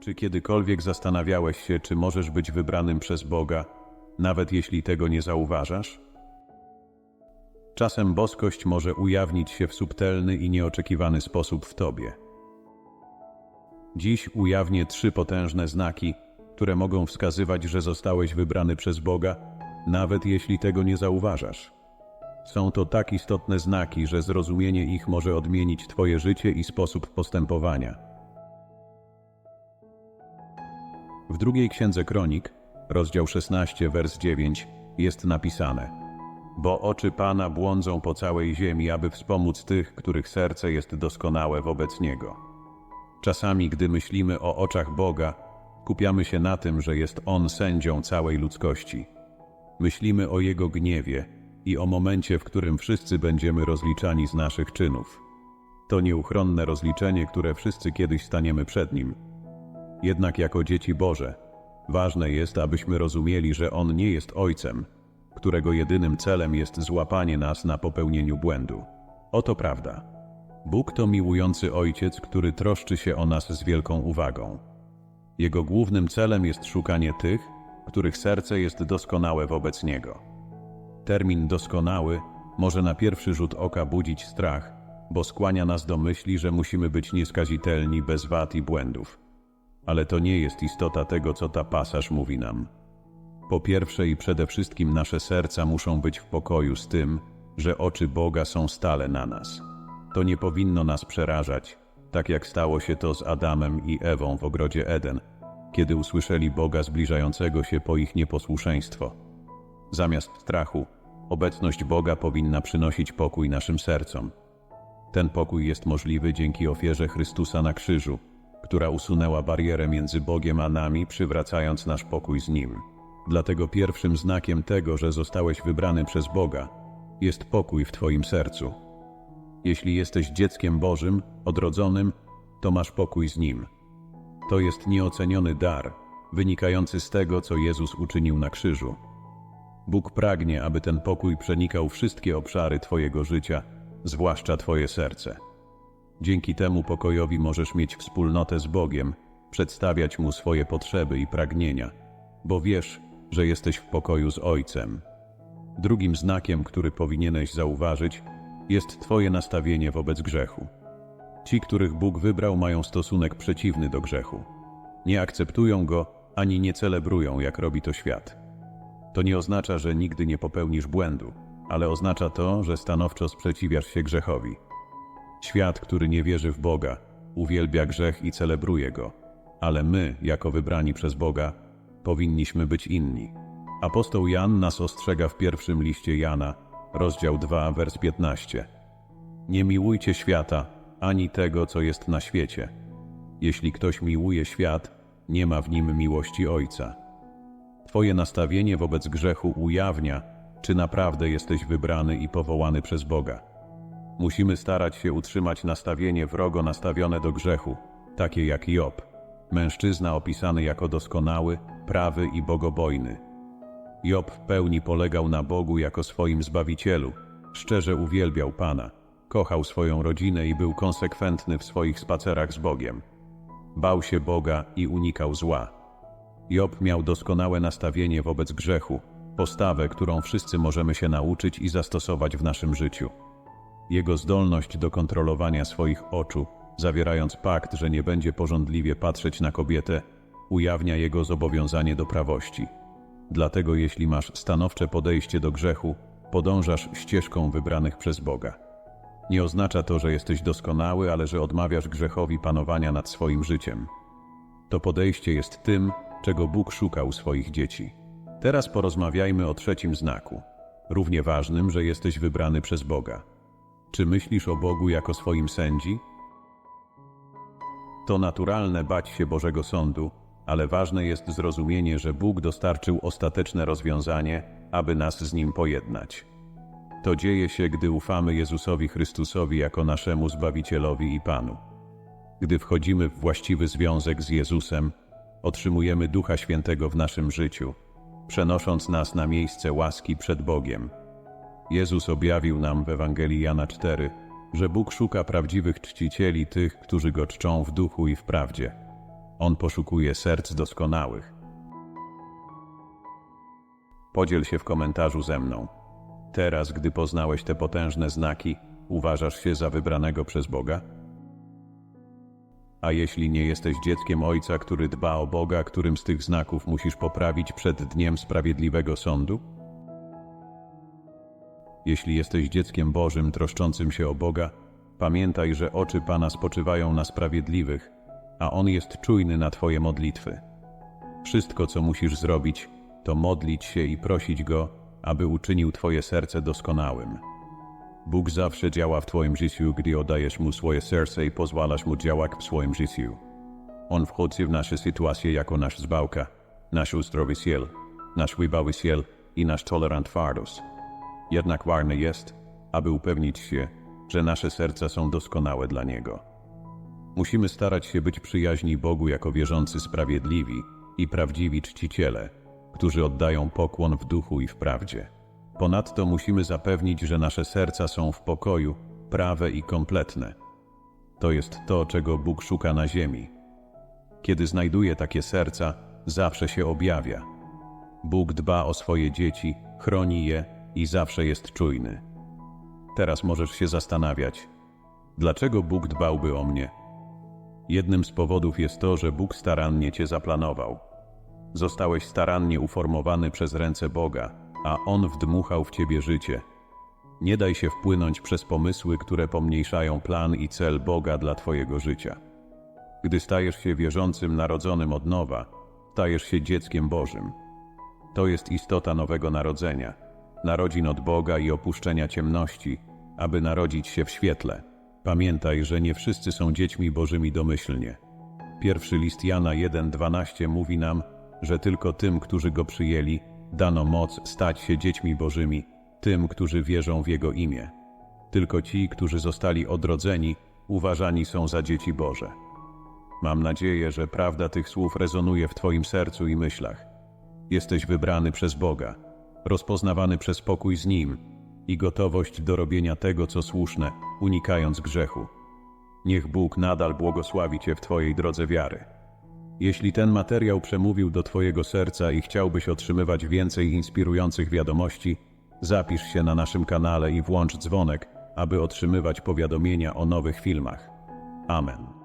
Czy kiedykolwiek zastanawiałeś się, czy możesz być wybranym przez Boga, nawet jeśli tego nie zauważasz? Czasem boskość może ujawnić się w subtelny i nieoczekiwany sposób w Tobie. Dziś ujawnię trzy potężne znaki, które mogą wskazywać, że zostałeś wybrany przez Boga, nawet jeśli tego nie zauważasz. Są to tak istotne znaki, że zrozumienie ich może odmienić Twoje życie i sposób postępowania. W drugiej księdze Kronik, rozdział 16, wers 9, jest napisane: Bo oczy Pana błądzą po całej ziemi, aby wspomóc tych, których serce jest doskonałe wobec Niego. Czasami, gdy myślimy o oczach Boga, kupiamy się na tym, że jest On sędzią całej ludzkości. Myślimy o Jego gniewie i o momencie, w którym wszyscy będziemy rozliczani z naszych czynów. To nieuchronne rozliczenie, które wszyscy kiedyś staniemy przed Nim. Jednak jako dzieci Boże, ważne jest, abyśmy rozumieli, że On nie jest Ojcem, którego jedynym celem jest złapanie nas na popełnieniu błędu. Oto prawda. Bóg to miłujący Ojciec, który troszczy się o nas z wielką uwagą. Jego głównym celem jest szukanie tych, których serce jest doskonałe wobec Niego. Termin doskonały może na pierwszy rzut oka budzić strach, bo skłania nas do myśli, że musimy być nieskazitelni, bez wad i błędów. Ale to nie jest istota tego, co ta pasaż mówi nam. Po pierwsze i przede wszystkim nasze serca muszą być w pokoju z tym, że oczy Boga są stale na nas. To nie powinno nas przerażać, tak jak stało się to z Adamem i Ewą w ogrodzie Eden, kiedy usłyszeli Boga zbliżającego się po ich nieposłuszeństwo. Zamiast strachu, obecność Boga powinna przynosić pokój naszym sercom. Ten pokój jest możliwy dzięki ofierze Chrystusa na krzyżu, która usunęła barierę między Bogiem a nami, przywracając nasz pokój z Nim. Dlatego pierwszym znakiem tego, że zostałeś wybrany przez Boga, jest pokój w Twoim sercu. Jeśli jesteś dzieckiem Bożym, odrodzonym, to masz pokój z Nim. To jest nieoceniony dar, wynikający z tego, co Jezus uczynił na krzyżu. Bóg pragnie, aby ten pokój przenikał wszystkie obszary Twojego życia, zwłaszcza Twoje serce. Dzięki temu pokojowi możesz mieć wspólnotę z Bogiem, przedstawiać Mu swoje potrzeby i pragnienia, bo wiesz, że jesteś w pokoju z Ojcem. Drugim znakiem, który powinieneś zauważyć, jest Twoje nastawienie wobec grzechu. Ci, których Bóg wybrał, mają stosunek przeciwny do grzechu. Nie akceptują go ani nie celebrują, jak robi to świat. To nie oznacza, że nigdy nie popełnisz błędu, ale oznacza to, że stanowczo sprzeciwiasz się grzechowi. Świat, który nie wierzy w Boga, uwielbia grzech i celebruje go, ale my, jako wybrani przez Boga, powinniśmy być inni. Apostoł Jan nas ostrzega w pierwszym liście Jana, rozdział 2, wers 15. Nie miłujcie świata, ani tego, co jest na świecie. Jeśli ktoś miłuje świat, nie ma w nim miłości Ojca. Twoje nastawienie wobec grzechu ujawnia, czy naprawdę jesteś wybrany i powołany przez Boga. Musimy starać się utrzymać nastawienie wrogo nastawione do grzechu, takie jak Job, mężczyzna opisany jako doskonały, prawy i bogobojny. Job w pełni polegał na Bogu jako swoim zbawicielu, szczerze uwielbiał Pana, kochał swoją rodzinę i był konsekwentny w swoich spacerach z Bogiem. Bał się Boga i unikał zła. Job miał doskonałe nastawienie wobec grzechu, postawę, którą wszyscy możemy się nauczyć i zastosować w naszym życiu. Jego zdolność do kontrolowania swoich oczu, zawierając pakt, że nie będzie porządliwie patrzeć na kobietę, ujawnia jego zobowiązanie do prawości. Dlatego, jeśli masz stanowcze podejście do grzechu, podążasz ścieżką wybranych przez Boga. Nie oznacza to, że jesteś doskonały, ale że odmawiasz grzechowi panowania nad swoim życiem. To podejście jest tym, czego Bóg szukał swoich dzieci. Teraz porozmawiajmy o trzecim znaku, równie ważnym, że jesteś wybrany przez Boga. Czy myślisz o Bogu jako swoim sędzi? To naturalne bać się Bożego Sądu, ale ważne jest zrozumienie, że Bóg dostarczył ostateczne rozwiązanie, aby nas z Nim pojednać. To dzieje się, gdy ufamy Jezusowi Chrystusowi jako naszemu Zbawicielowi i Panu. Gdy wchodzimy w właściwy związek z Jezusem, otrzymujemy Ducha Świętego w naszym życiu, przenosząc nas na miejsce łaski przed Bogiem. Jezus objawił nam w Ewangelii Jana 4, że Bóg szuka prawdziwych czcicieli tych, którzy Go czczą w duchu i w prawdzie. On poszukuje serc doskonałych. Podziel się w komentarzu ze mną. Teraz, gdy poznałeś te potężne znaki, uważasz się za wybranego przez Boga? A jeśli nie jesteś dzieckiem Ojca, który dba o Boga, którym z tych znaków musisz poprawić przed dniem sprawiedliwego sądu? Jeśli jesteś dzieckiem Bożym troszczącym się o Boga, pamiętaj, że oczy Pana spoczywają na sprawiedliwych, a On jest czujny na Twoje modlitwy. Wszystko, co musisz zrobić, to modlić się i prosić Go, aby uczynił Twoje serce doskonałym. Bóg zawsze działa w Twoim życiu, gdy oddajesz Mu swoje serce i pozwalasz Mu działać w swoim życiu. On wchodzi w nasze sytuacje jako nasz zbawka, nasz uzdrowiciel, nasz wybawiciel i nasz tolerant twardość. Jednak ważne jest, aby upewnić się, że nasze serca są doskonałe dla Niego. Musimy starać się być przyjaźni Bogu jako wierzący sprawiedliwi i prawdziwi czciciele, którzy oddają pokłon w duchu i w prawdzie. Ponadto musimy zapewnić, że nasze serca są w pokoju, prawe i kompletne. To jest to, czego Bóg szuka na ziemi. Kiedy znajduje takie serca, zawsze się objawia. Bóg dba o swoje dzieci, chroni je i zawsze jest czujny. Teraz możesz się zastanawiać, dlaczego Bóg dbałby o mnie? Jednym z powodów jest to, że Bóg starannie cię zaplanował. Zostałeś starannie uformowany przez ręce Boga, a On wdmuchał w ciebie życie. Nie daj się wpłynąć przez pomysły, które pomniejszają plan i cel Boga dla twojego życia. Gdy stajesz się wierzącym narodzonym od nowa, stajesz się dzieckiem Bożym. To jest istota nowego narodzenia, narodzin od Boga i opuszczenia ciemności, aby narodzić się w świetle. Pamiętaj, że nie wszyscy są dziećmi Bożymi domyślnie. Pierwszy list Jana 1:12 mówi nam, że tylko tym, którzy go przyjęli, dano moc stać się dziećmi Bożymi, tym, którzy wierzą w Jego imię. Tylko ci, którzy zostali odrodzeni, uważani są za dzieci Boże. Mam nadzieję, że prawda tych słów rezonuje w Twoim sercu i myślach. Jesteś wybrany przez Boga, rozpoznawany przez pokój z Nim i gotowość do robienia tego, co słuszne, unikając grzechu. Niech Bóg nadal błogosławi Cię w Twojej drodze wiary. Jeśli ten materiał przemówił do Twojego serca i chciałbyś otrzymywać więcej inspirujących wiadomości, zapisz się na naszym kanale i włącz dzwonek, aby otrzymywać powiadomienia o nowych filmach. Amen.